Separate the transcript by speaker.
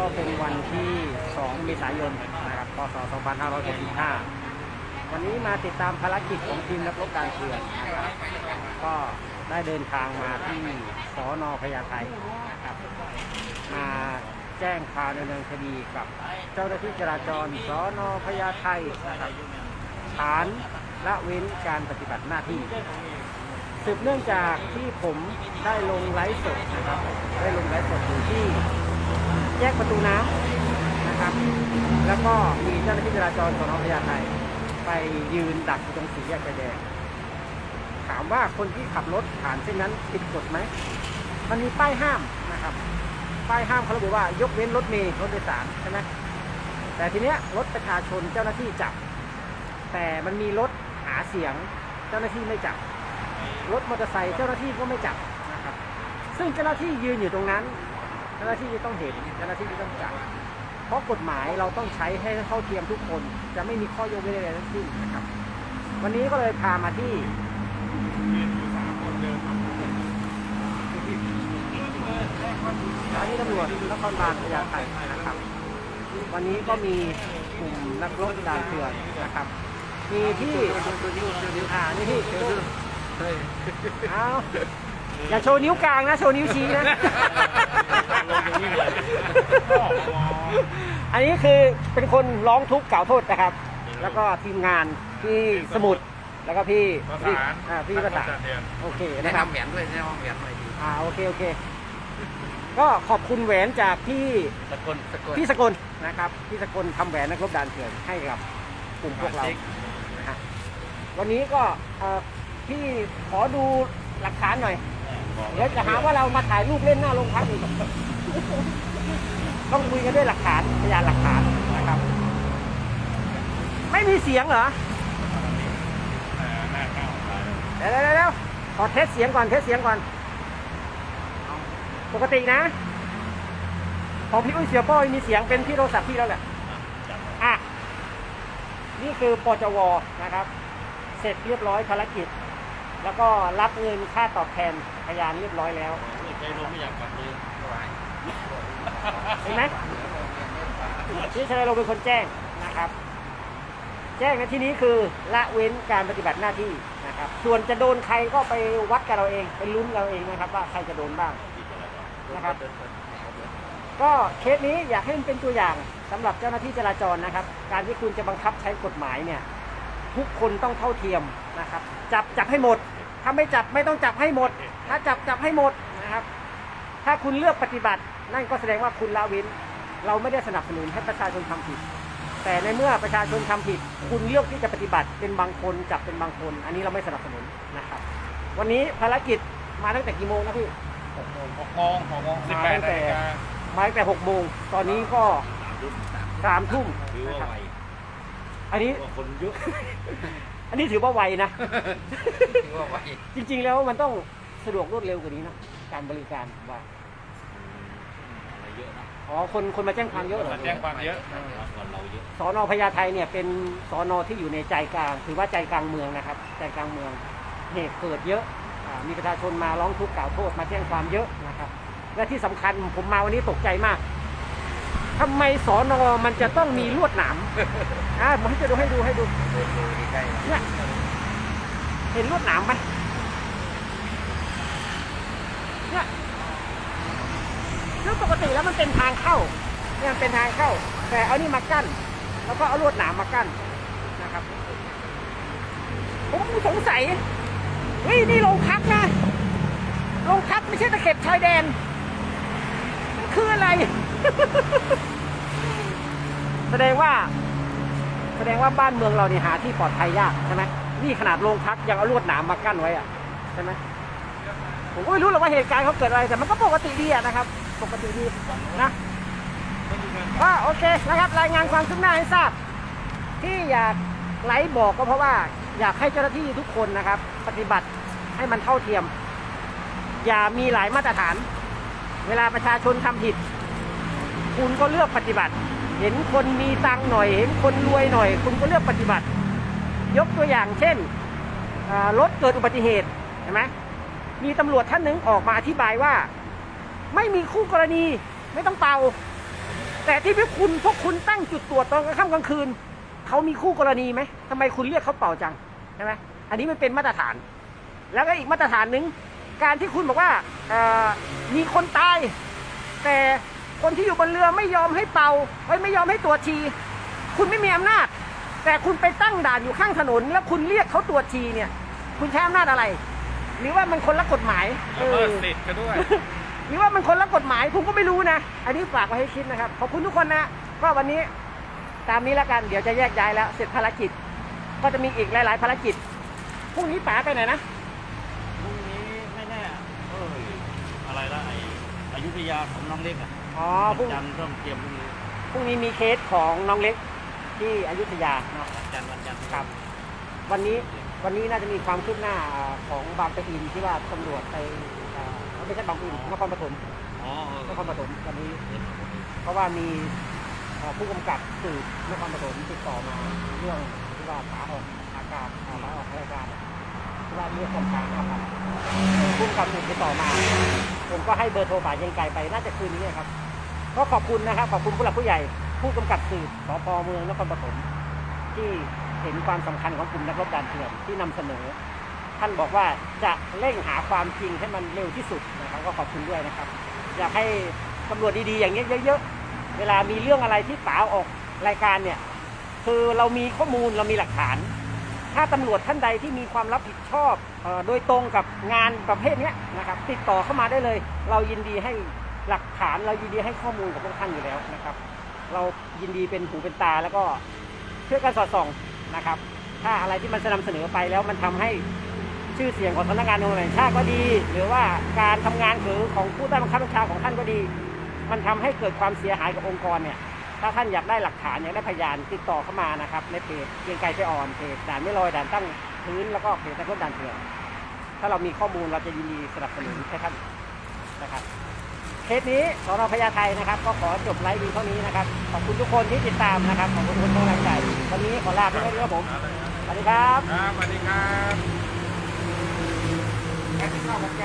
Speaker 1: ก็เป็นวันที่ 2 เมษายนนะครับพศ2565 วันนี้มาติดตามภารกิจของทีมนักรบการเถื่อนนะครับก็ได้เดินทางมาที่สอนอพญาไทนะครับ มาแจ้งความดำเนินคดีกับเจ้าหน้าที่จราจรสอนอพญาไทนะครับฐานละเว้นการปฏิบัติหน้าที่สืบเนื่องจากที่ผมได้ลงไลฟ์สดนะครับ ได้ลงไลฟ์สดอยู่ที่ แยกประตูน้ำนะครับ แล้วก็มีเจ้าหน้าที่จราจรสนอพญาไทไปยืนดักอยู่ตรงสี่แยกไฟแดง ถามว่าคนที่ขับรถผ่านเส้นนั้นผิดกฎไหม มันมีป้ายห้ามนะครับ ป้ายห้ามเขาระบุว่ายกเว้นรถเมล์รถโดยสารใช่ไหมแต่ทีเนี้ยรถประชาชนเจ้าหน้าที่จับ แต่มันมีรถหาเสียงเจ้าหน้าที่ไม่จับ รถมอเตอร์ไซค์เจ้าหน้าที่ก็ไม่จับนะครับ ซึ่งเจ้าหน้าที่ยืนอยู่ตรงนั้น จ้าหน้าที่ต้องเห็นเจ้าหน้าที่ต้องจับเพราะกฎหมายเราต้องใช้ให้เท่าเทียมทุกคน จะไม่มีข้อยกเว้นอะไรทั้งสิ้นนะครับ วันนี้ก็เลยพามาที่สถานีตำรวจนครบาลพญาไทนะครับ วันนี้ก็มีกลุ่มนักรบด่านเถื่อนนะครับ มีที่อ่านี่ที่เอาอย่าโชว์นิ้วกลางนะ โชว์นิ้วชี้นะ อันนี้คือเป็นคนร้องทุกข์กล่าวโทษนะครับ แล้วก็ทีมงานพี่สมุทรแล้วก็พี่
Speaker 2: ประ
Speaker 1: พี่
Speaker 2: สาน
Speaker 1: อ่าพี่ประสานโอเค
Speaker 3: แนะ
Speaker 1: นะครับ
Speaker 3: นำแหวนด้วยแนะนำแหวนหน่อยดี
Speaker 1: อ่าโอเคโอเค ก็ขอบคุณแหวนจากพี่
Speaker 3: สกลสกล
Speaker 1: พี่สกลนะครับ พี่สกลทำแหวนนักรบด่านเถื่อนให้กับกลุ่มพวกเรานะฮะวันนี้ก็เอ่อพี่ขอดูหลักฐานหน่อย เดี๋ยวจะหาว่าเรามาถ่ายรูปเล่นหน้าโรงพักอีกต้องคุยกันด้วยหลักฐานพยานหลักฐานนะครับ ไม่มีเสียงเหรอเดี๋ยวเดี๋ยวเดี๋ยวขอเทสเสียงก่อนเทสเสียงก่อน ปกตินะของพี่อุ้ยเสียป้อยมีเสียงเป็นที่โทรศัพท์พี่แล้วแหละอะนี่คือปจวนะครับ เสร็จเรียบร้อยภารกิจ แล้วก็รับเงินค่าตอบแทนพยานเรียบร้อยแล้ว
Speaker 2: ใครลงไม่อยากกลับเลย
Speaker 1: เห็นไหมที่ชายเราเป็นคนแจ้งนะครับ แจ้งในที่นี้คือละเว้นการปฏิบัติหน้าที่นะครับ ส่วนจะโดนใครก็ไปวัดกันเราเองไปลุ้นเราเองนะครับ ว่าใครจะโดนบ้างนะครับ ก็เคสนี้อยากให้มันเป็นตัวอย่างสำหรับเจ้าหน้าที่จราจรนะครับ การที่คุณจะบังคับใช้กฎหมายเนี่ย ทุกคนต้องเท่าเทียมนะครับ จับจับให้หมด ถ้าไม่จับไม่ต้องจับให้หมด ถ้าจับจับให้หมดนะครับ ถ้าคุณเลือกปฏิบัติ นั่นก็แสดงว่าคุณละเว้น เราไม่ได้สนับสนุนให้ประชาชนทำผิด แต่ในเมื่อประชาชนทำผิด คุณเลือกที่จะปฏิบัติเป็นบางคนจับเป็นบางคน อันนี้เราไม่สนับสนุนนะครับ วันนี้ภารกิจมาตั้งแต่กี่โมงนะพี่
Speaker 2: หกโมงหกโมงหกโมงสิบแปดนาฬิกา
Speaker 1: มาตั้งแต่หกโมงตอนนี้ก็สามทุ่ม
Speaker 2: ถือ
Speaker 1: นะ
Speaker 2: ว่า
Speaker 1: ครับ
Speaker 2: ไว
Speaker 1: อันนี้
Speaker 2: ว่าคนเยอะ
Speaker 1: อันนี้ถือว่าไวนะ
Speaker 3: ถือว่าไว
Speaker 1: จริง ๆ แล้วมันต้องสะดวกรวดเร็วกว่านี้นะการบริการผมว่า
Speaker 2: อะไรเยอะนะ
Speaker 1: อ๋อคนคนมาแจ้งความเยอะเหรอ
Speaker 2: มาแจ้งความเยอะคนเราเยอะ
Speaker 1: สอนอพญาไทเนี่ยเป็นสอนอที่อยู่ในใจกลาง ถือว่าใจกลางเมืองนะครับ ใจกลางเมืองเหตุเกิดเยอะอามีประชาชนมาร้องทุกข์กล่าวโทษมาแจ้งความเยอะนะครับ และที่สำคัญผมมาวันนี้ตกใจมาก ทำไมสอนอมันจะต้องมีลวดหนามอ่าผมให้ดูให้ดูให้ดูเนี่ยเห็นลวดหนามไหมเนี่ยซึ่งปกติแล้วมันเป็นทางเข้าเนี่ยเป็นทางเข้า แต่เอานี่มากั้น แล้วก็เอาลวดหนามมากั้นนะครับ ผมสงสัยเฮ้ยนี่โรงพักนะโรงพักไม่ใช่ตะเข็บชายแดนมันคืออะไร แสดงว่า แสดงว่าบ้านเมืองเราเนี่ยหาที่ปลอดภัยยากใช่ไหมนี่ขนาดโรงพักยังเอาลวดหนามมากั้นไว้อะใช่ไหมผมก็ไม่รู้หรอกว่าเหตุการณ์เขาเกิดอะไรแต่มันก็ปกติดีอะนะครับ ปกติดีนะก็โอเคนะครับ รายงานความคืบหน้าให้ทราบ ที่อยากไลฟ์บอกก็เพราะว่า อยากให้เจ้าหน้าที่ทุกคนนะครับ ปฏิบัติให้มันเท่าเทียม อย่ามีหลายมาตรฐาน เวลาประชาชนทำผิด คุณก็เลือกปฏิบัติ เห็นคนมีตังค์หน่อย เห็นคนรวยหน่อย คุณก็เลือกปฏิบัติ ยกตัวอย่างเช่นรถเกิดอุบัติเหตุเห็นไหมมีตำรวจท่านหนึ่งออกมาอธิบายว่า ไม่มีคู่กรณีไม่ต้องเป่า แต่ที่พวกคุณพวกคุณตั้งจุดตรวจตอนกลางค่ำกลางคืนเขามีคู่กรณีไหมทำไมคุณเรียกเขาเป่าจังใช่ไหมอันนี้มันเป็นมาตรฐาน แล้วก็อีกมาตรฐานหนึ่งการที่คุณบอกว่ามีคนตาย แต่ คนที่อยู่บนเรือไม่ยอมให้เป่าเฮ้ยไม่ยอมให้ตรวจชีคุณไม่มีอำนาจ แต่คุณไปตั้งด่านอยู่ข้างถนน แล้วคุณเรียกเขาตรวจชีเนี่ย คุณใช้อำนาจอะไร หรือว่ามันคนละกฎหมาย
Speaker 2: ละเมิด
Speaker 1: เออ
Speaker 2: สิทธิ์กันด้วย
Speaker 1: หรือว่ามันคนละกฎหมายผมก็ไม่รู้นะ อันนี้ฝากไว้ให้คิดนะครับ ขอบคุณทุกคนนะก็วันนี้ตามนี้แล้วกันเดี๋ยวจะแยกย้ายแล้ว เสร็จภารกิจ ก็จะมีอีกหลาย ๆ ภารกิจพรุ่งนี้ป๋าไปไหนนะ
Speaker 2: พรุ่งนี้ไม่แน่เอ้ยอะไรละไออยุธยาของน้องเล็กอะ
Speaker 1: อ๋อพ
Speaker 2: วั
Speaker 1: รุ่
Speaker 2: น
Speaker 1: ง
Speaker 2: จันทร์ต้องเตรียมพรุ่งนี้
Speaker 1: พรุ่งนี้มีเคสของน้องเล็กที่อยุธยาเนาะ
Speaker 2: วันจันทร์วันจันทร์
Speaker 1: ครับ วันนี้วันนี้น่าจะมีความคืบหน้าของบางปะอินที่ว่าตำรวจไปเอ่อไม่ใช่บางปะอินนครปฐม
Speaker 2: อ๋อเออน
Speaker 1: ครปฐมวันนี้ เพราะว่ามีเอ่อผู้กำกับสืบนครปฐมติดต่อมาเรื่องที่ว่าขาออกอากาศขาออกรายการที่ว่าเรียกกองกลางนะครับผู้กำกับสืบติดต่อมา ผมก็ให้เบอร์โทรป่ายังไกลไปน่าจะคืนนี้ครับ ก็ขอบคุณนะครับขอบคุณผู้หลักผู้ใหญ่ ผู้กำกับสืบสพเมืองนครปฐมที่เห็นความสำคัญของกลุ่มนักรบด่านเถื่อนที่นำเสนอ ท่านบอกว่าจะเร่งหาความจริงให้มันเร็วที่สุดนะครับก็ขอบคุณด้วยนะครับ อยากให้ตำรวจดีๆอย่างนี้ยเยอะๆเวลามีเรื่องอะไรที่ป๋าออกรายการเนี่ยคือเรามีข้อมูลเรามีหลักฐาน ถ้าตำรวจท่านใดที่มีความรับผิดชอบโดยตรงกับงานประเภทนี้นะครับติดต่อเข้ามาได้เลย เรายินดีให้ หลักฐานเรายินดีให้ข้อมูลกับพวกท่านอยู่แล้วนะครับ เรายินดีเป็นหูเป็นตาแล้วก็ช่วยกันสอดส่องนะครับ ถ้าอะไรที่มันจะนำเสนอไปแล้วมันทำให้ชื่อเสียงของสำนักงานตำรวจแห่งชาติก็ดี หรือว่าการทำงานหรือของผู้ใต้บังคับบัญชาของท่านก็ดี มันทำให้เกิดความเสียหายกับองค์กรเนี่ย ถ้าท่านอยากได้หลักฐานอยากได้พยานติดต่อเข้ามานะครับในเพจเกียงไกรไปอ่อนเพจด่านไม่ลอยด่านตั้งพื้นแล้วก็เพจนักรบด่านเถื่อนถ้าเรามีข้อมูลเราจะยินดีสนับสนุนให้ท่านนะครับ เคสนี้สอนอพญาไทนะครับ ก็ขอจบไลฟ์ดีเท่านี้นะครับ ขอบคุณทุกคนที่ติดตามนะครับ ขอบคุณทุกคนที่รังใจวันนี้ขอลาไปแค่นี้ครับผม สวัสดีครับ
Speaker 2: ครับสวัสดีครับ
Speaker 3: แกงข้าวกับแก